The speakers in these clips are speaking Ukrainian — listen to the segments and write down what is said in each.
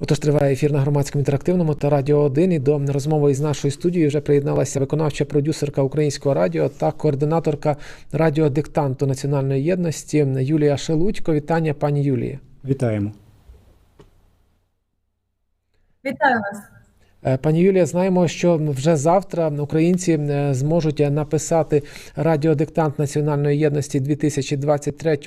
Отож триває ефір на громадському інтерактивному та радіо 1. І до розмови із нашою студією вже приєдналася виконавча продюсерка українського радіо та координаторка радіодиктанту національної єдності Юлія Шелудько. Вітання, пані Юлії. Вітаємо. Вітаю вас. Е, Пані Юлія, знаємо, що вже завтра українці е, зможуть написати радіодиктант національної єдності 2023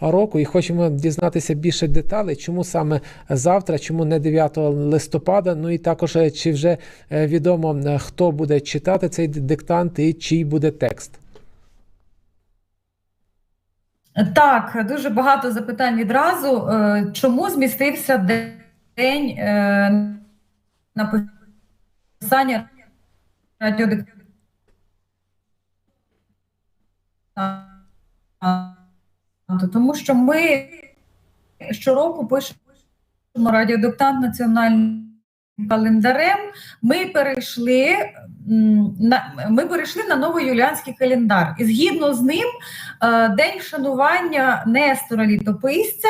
року, і хочемо дізнатися більше деталей, чому саме завтра, чому не 9 листопада. Ну і також е, чи вже е, відомо е, хто буде читати цей диктант і чий буде текст. Так, дуже багато запитань відразу. Е, Чому змістився день е, написання радіодиктанту? Тому що ми щороку пишемо радіодиктант національним календарем. Ми перейшли ми перейшли на новоюліанський календар, і згідно з ним, е, день вшанування Нестора Літописця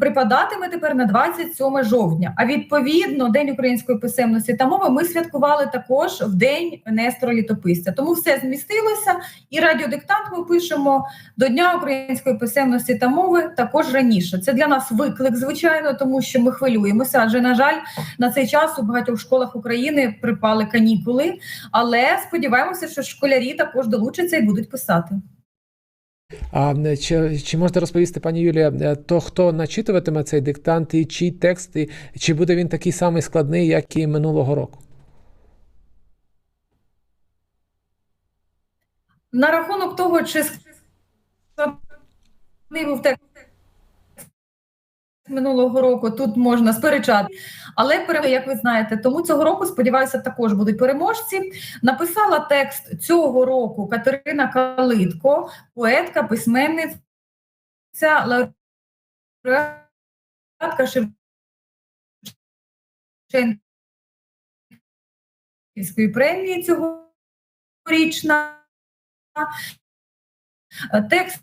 припадатиме тепер на 27 жовтня. А відповідно, День української писемності та мови ми святкували також в день Нестора Літописця. Тому все змістилося, і радіодиктант ми пишемо до Дня української писемності та мови також раніше. Це для нас виклик, звичайно, тому що ми хвилюємося. Адже, на жаль, на цей час у багатьох школах України припали канікули. Але сподіваємося, що школярі також долучаться і будуть писати. А е, чи, чи можете розповісти, пані Юлія, е, то хто начитуватиме цей диктант, і чий текст, і чи буде він такий самий складний, як і минулого року? На рахунок того, чи складний був текст минулого року, тут можна сперечати. Але як ви знаєте, тому цього року сподіваюся, також будуть переможці. Написала текст цього року Катерина Калитко, поетка, письменниця, лауреатка Шевченківської премії цьогорічна. Текст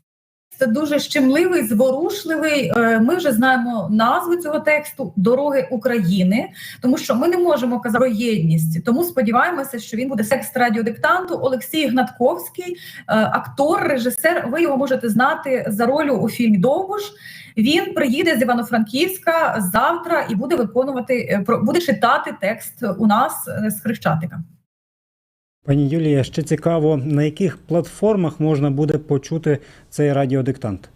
дуже щемливий, зворушливий. Е, Ми вже знаємо назву цього тексту Дороги України, тому що ми не можемо казати про єдність. Тому сподіваємося, що він буде текст радіодиктанту. Олексій Гнатковський, е, актор, режисер. Ви його можете знати за ролю у фільмі Довбуш. Він приїде з Івано-Франківська завтра і буде виконувати, е, буде читати текст у нас з Хрещатика. Пані Юлія, ще цікаво, на яких платформах можна буде почути цей радіодиктант?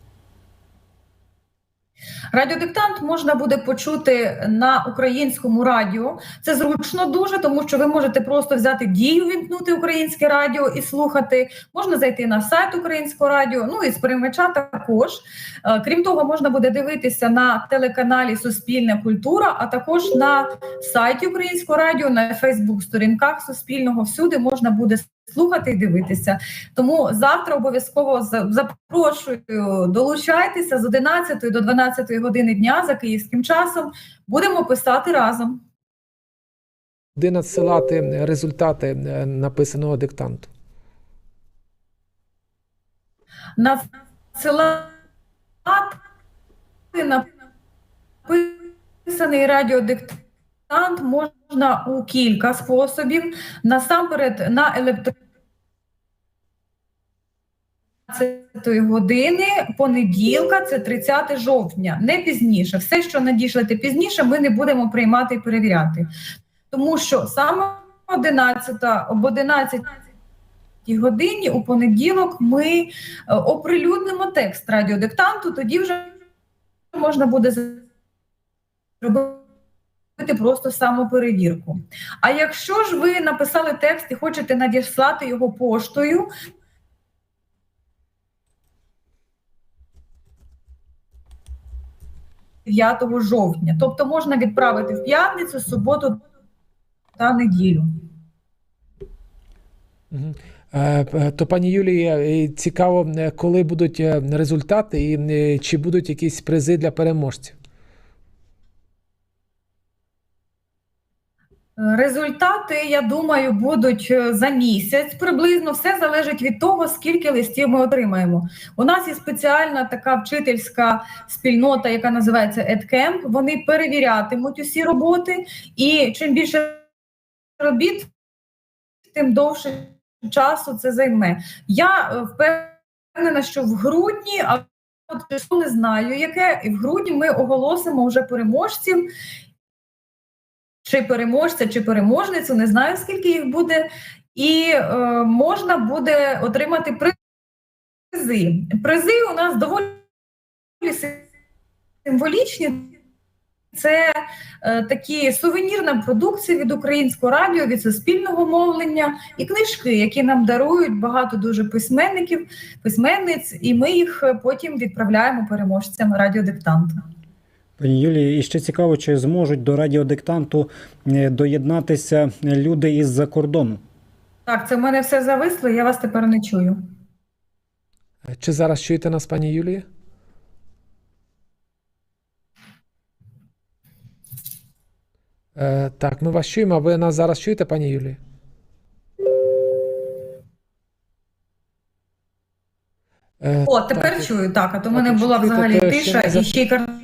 Радіодиктант можна буде почути на українському радіо. Це зручно дуже, тому що ви можете просто взяти дію, вімкнути українське радіо і слухати. Можна зайти на сайт українського радіо, ну і з приймача також. Е, Крім того, можна буде дивитися на телеканалі Суспільна культура, а також на сайті Українського радіо, на Фейсбук-сторінках Суспільного. Всюди можна буде слухати і дивитися. Тому завтра обов'язково запрошую, долучайтеся з 11 до 12 години дня за київським часом. Будемо писати разом. Де надсилати результати е, написаного диктанту? Надсилати написаний радіодиктант можна у кілька способів. Насамперед на електронній 15 години понеділка, це 30 жовтня, не пізніше. Все, що надішлете пізніше, ми не будемо приймати і перевіряти. Тому що саме 11 об 11 годині у понеділок ми е, оприлюднимо текст радіодиктанту, тоді вже можна буде зробити просто самоперевірку. А якщо ж ви написали текст і хочете надіслати його поштою, – 9 жовтня. Тобто можна відправити в п'ятницю, суботу та неділю. Е, То, пані Юлія, е, цікаво, е, коли будуть результати і чи будуть якісь призи для переможців? Результати, я думаю, будуть е, за місяць. Приблизно все залежить від того, скільки листів ми отримаємо. У нас є спеціальна така вчительська спільнота, яка називається EdCamp. Вони перевірятимуть усі роботи, і чим більше робіт, тим довше часу це займе. Я е, впевнена, що в грудні, а от не знаю, яке, і в грудні ми оголосимо вже переможців. Чи переможця, чи переможницю, не знаю, скільки їх буде, і е, можна буде отримати призи. Призи у нас доволі символічні. Це е, такі сувенірна продукція від українського радіо, від суспільного мовлення і книжки, які нам дарують багато дуже письменників, письменниць, і ми їх потім відправляємо переможцям радіодиктанту. Пані Юлії, і ще цікаво, чи зможуть до радіодиктанту е, доєднатися люди із-за кордону? Так, це в мене все зависло, я вас тепер не чую. Чи зараз чуєте нас, пані Юлія? Е, так, ми вас чуємо, а ви нас зараз чуєте, пані Юлія? Е, О, тепер так, чую, так, а то в мене була взагалі тиша і ще й кар...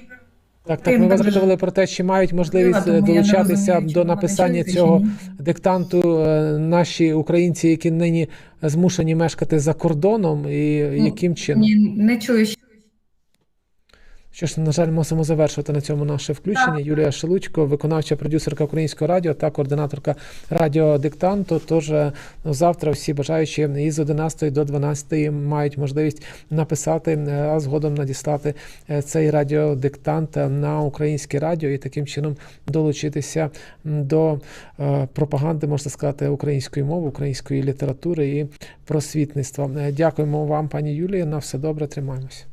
Так, так, ми вас про те, чи мають можливість е, долучатися розумію, до написання цього диктанту е, наші українці, які нині змушені мешкати за кордоном, і Ну, яким чином? Ні, не чую. Що ж, на жаль, мусимо завершувати на цьому наше включення. Юлія Шелудько, виконавча продюсерка Українського радіо та координаторка радіодиктанту. Тож е, ну, завтра всі бажаючі із 11 до 12 мають можливість написати, е, а згодом надіслати е, цей радіодиктант на українське радіо і таким чином долучитися до пропаганди, можна сказати, української мови, української літератури і просвітництва. Дякуємо вам, пані Юлія. На все добре, тримаємося.